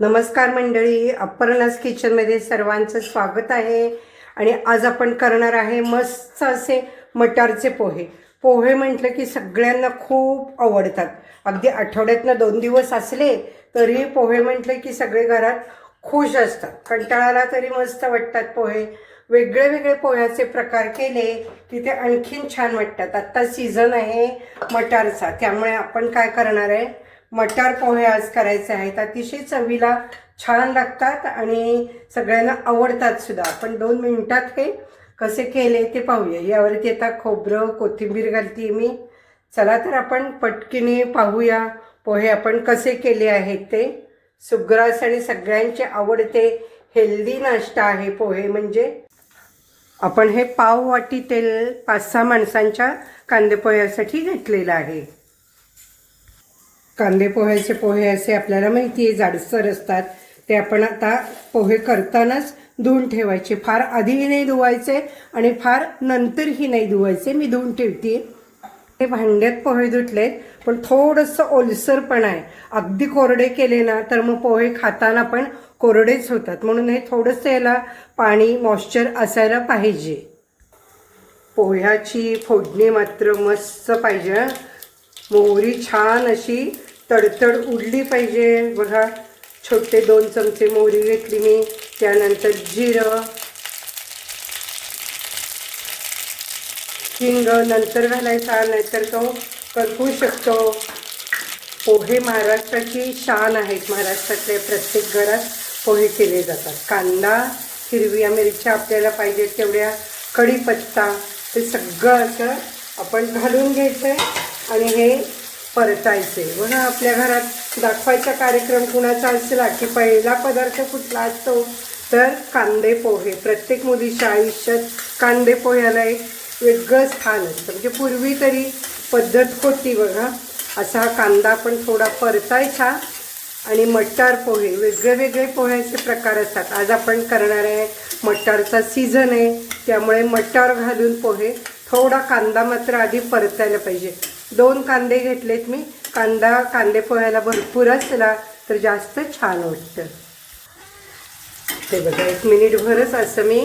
नमस्कार मंडळी अपर्णास किचनमध्ये सर्वांचं स्वागत आहे. आणि आज आपण करणार आहे मस्त असे मटारचे पोहे. पोहे म्हटलं की सगळ्यांना खूप आवडतात. अगदी आठवड्यातनं दोन दिवस असले तरी पोहे म्हटलं की सगळे घरात खुश असतात. कंटाळाला तरी मस्त वाटतात पोहे. वेगळे वेगळे पोह्याचे प्रकार केले की ते आणखीन छान वाटतात. आत्ता सीझन आहे मटारचा. त्यामुळे आपण काय करणार आहे? मटार पोहे आज करायचे आहेत. अतिशय चवीला छान लागतात आणि सगळ्यांना आवडतात सुद्धा. आपण दोन मिनिटात हे कसे केले ते पाहूया. यावरती आता खोबरं कोथिंबीर घालते मी. चला तर आपण पटकीने पाहूया पोहे आपण कसे केले आहेत ते. सुग्रास आणि सगळ्यांचे आवडते हेल्दी नाश्ता आहे पोहे म्हणजे. आपण हे पाव वाटी तेल पाच सहा माणसांच्या कांदेपोह्यासाठी घेतलेलं आहे. कांदे पोह्याचे पोहे असे आपल्याला माहिती आहे जाडसर असतात. ते आपण आता पोहे करतानाच धुवून ठेवायचे. फार आधीही नाही धुवायचे आणि फार नंतरही नाही धुवायचे. मी धुवून ठेवते. हे भांड्यात पोहे धुतलेत पण थोडंसं ओलसरपण आहे. अगदी कोरडे केले ना तर मग पोहे खाताना पण कोरडेच होतात. म्हणून हे थोडंसं याला पाणी मॉइश्चर असायला पाहिजे. पोह्याची फोडणी मात्र मस्त पाहिजे मोहरी छान अशी तडतड उडली पाहिजे. बघा छोटे दोन चमचे मोहरी घेतली मी. त्यानंतर जिरं. हिंग नंतर घालायचा नाहीतर तो करपू शकतो. पोहे महाराष्ट्राची शान आहेत. महाराष्ट्रातल्या प्रत्येक घरात पोहे केले जातात. कांदा हिरव्या मिरच्या आपल्याला पाहिजे तेवढ्या. कढीपत्ता ते सगळं असं आपण घालून घ्यायचं आणि हे परतायचे. बघा आपल्या घरात दाखवायचा कार्यक्रम कुणाचा असला की पहिला पदार्थ कुठला असतो? तर कांदे पोहे. प्रत्येक मुलीच्या आयुष्यात कांदे पोह्याला एक वेगळं स्थान असतं. म्हणजे पूर्वी तरी पद्धत होती बघा. असा हा कांदा पण थोडा परतायचा आणि मटार पोहे. वेगळे वेगळे पोह्याचे प्रकार असतात. आज आपण करणार आहे मटारचा सीझन आहे. त्यामुळे मटार घालून पोहे थोडा कांदा मात्र आधी परतायला पाहिजे. दोन कांदे घेतलेत मी. कांदा कांदे पोह्याला भरपूर असला तर जास्त छान वाटतं. ते बघा एक मिनिटभरच असं मी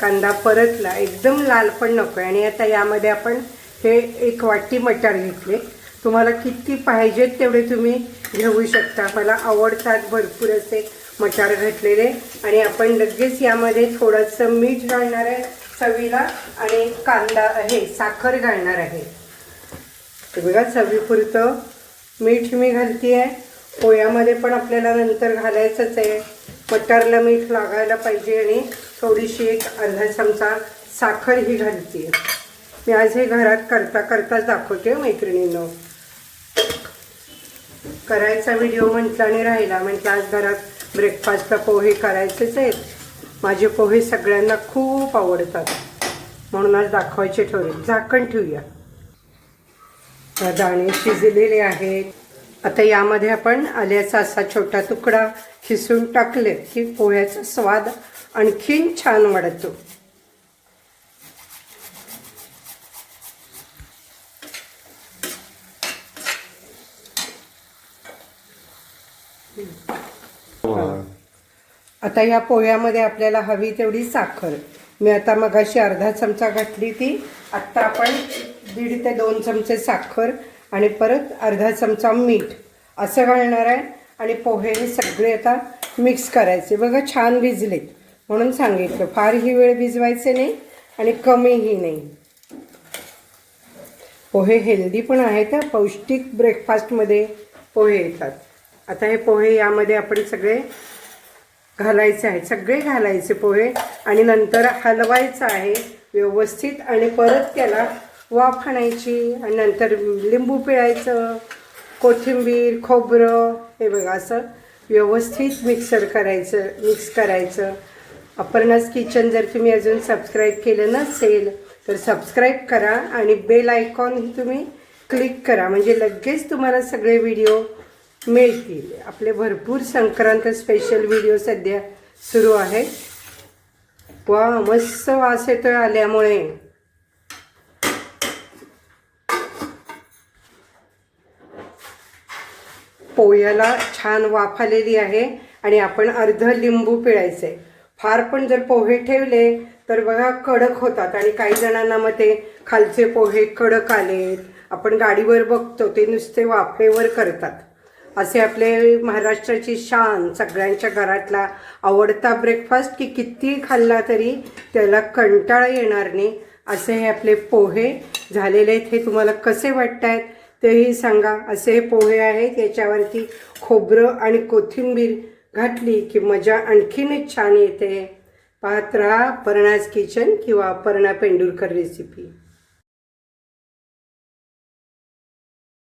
कांदा परतला. एकदम लाल पण नको आणि आता यामध्ये आपण हे एक वाटी मटार घेतले. तुम्हाला किती पाहिजेत तेवढे तुम्ही घेऊ शकता. मला आवडतात भरपूर असे मटार घातलेले. आणि आपण लगेच यामध्ये थोडंसं मीठ घालणार आहे चवीला. आणि कांदा हे साखर घालणार आहे. ते बघा चवीपुरतं मीठ मी घालते आहे पोह्यामध्ये पण आपल्याला नंतर घालायचंच आहे. मटारला मीठ लागायला पाहिजे आणि थोडीशी एक अर्धा चमचा साखर ही घालते मी आज हे घरात करता करताच दाखवते हो मैत्रिणींनो. करायचा व्हिडिओ म्हटला आणि राहिला. म्हटलं आज घरात ब्रेकफास्टला पोहे करायचेच आहेत. माझे पोहे सगळ्यांना खूप आवडतात. म्हणून आज दाखवायचे ठेवले झाकण ठेवूया. दाणे शिजलेले आहेत. आता यामध्ये आपण आल्याचा असा छोटा तुकडा खिसून टाकले की पोह्याचा स्वाद आणखीन छान वाढतो. आता या पोह्यामध्ये आपल्याला हवी तेवढी साखर. मी आता मगाशी अर्धा चमचा घातली ती. आत्ता आपण दीड ते दोन चमचे साखर आणि परत अर्धा चमचा मीठ असं घालणार आहे. आणि पोहे हे सगळे आता मिक्स करायचे. बघा छान भिजलेत. म्हणून सांगितलं फारही वेळ भिजवायचे नाही आणि कमीही नाही. पोहे हेल्दी पण आहेत पौष्टिक ब्रेकफास्टमध्ये पोहे येतात. आता हे पोहे यामध्ये आपण सगळे घालायचे आहेत. सगळे घालायचे पोहे आणि नंतर हलवायचं आहे व्यवस्थित आणि परत त्याला वाफ आणायची आणि नंतर लिंबू पिळायचं कोथिंबीर खोबरं हे बघा असं व्यवस्थित मिक्सर करायचं मिक्स करायचं. अपर्णास किचन जर तुम्ही अजून सबस्क्राईब केलं नसेल तर सबस्क्राईब करा आणि बेल आयकॉन तुम्ही क्लिक करा. म्हणजे लगेच तुम्हाला सगळे व्हिडिओ मिळतील. आपले भरपूर संक्रांत स्पेशल व्हिडिओ सध्या सुरू आहेत. वा मस्त वास येतोय आल्यामुळे. पोह्याला छान वाफ आलेली आहे आणि आपण अर्ध लिंबू पिळायचं. आहे फार पण जर पोहे ठेवले तर बघा कडक होतात आणि काही जणांना मग ते खालचे पोहे कडक आले आपण गाडीवर बघतो ते नुसते वाफेवर करतात. असे आपले महाराष्ट्राची शान सगळ्यांच्या घरातला आवडता ब्रेकफास्ट की किती खाल्ला तरी त्याला कंटाळा येणार नाही. असे हे आपले पोहे झालेले आहेत हे तुम्हाला कसे वाटत आहेत तेही सांगा. असे हे पोहे आहेत याच्यावरती खोबरं आणि कोथिंबीर घातली की मजा आणखीनच छान येते. पाहत राहा पर्णाज किचन किंवा पर्णा पेंडुरकर रेसिपी